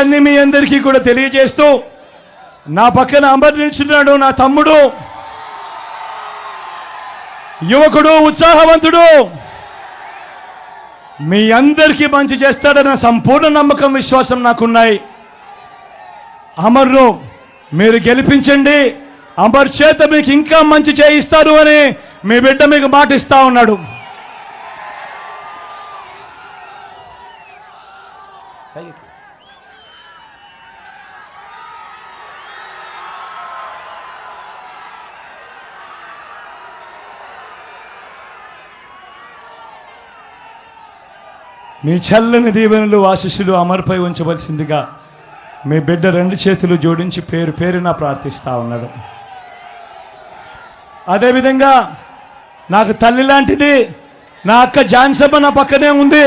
విషయాలన్నీ మీ అందరికీ కూడా తెలియజేస్తూ నా పక్కన అమర్ నిలిచినాడు నా తమ్ముడు. యువకుడు ఉత్సాహవంతుడు. మీ అందరికీ మంచి చేస్తాడన్న సంపూర్ణ నమ్మకం విశ్వాసం నాకున్నాయి. అమర్ను మీరు గెలిపించండి. అమర్ చేత మీకు ఇంకా మంచి చేయిస్తారు అని మీ బిడ్డ మీకు మాటిస్తా ఉన్నాడు. Thank you. మీ చల్లని దీవెనలు ఆశీస్సులు అమరుపై ఉంచవలసిందిగా మీ బిడ్డ రెండు చేతులు జోడించి పేరు పేరున ప్రార్థిస్తా ఉన్నాడు. అదేవిధంగా నాకు తల్లి లాంటిది నా అక్క జాన్సమ్మ నా పక్కనే ఉంది.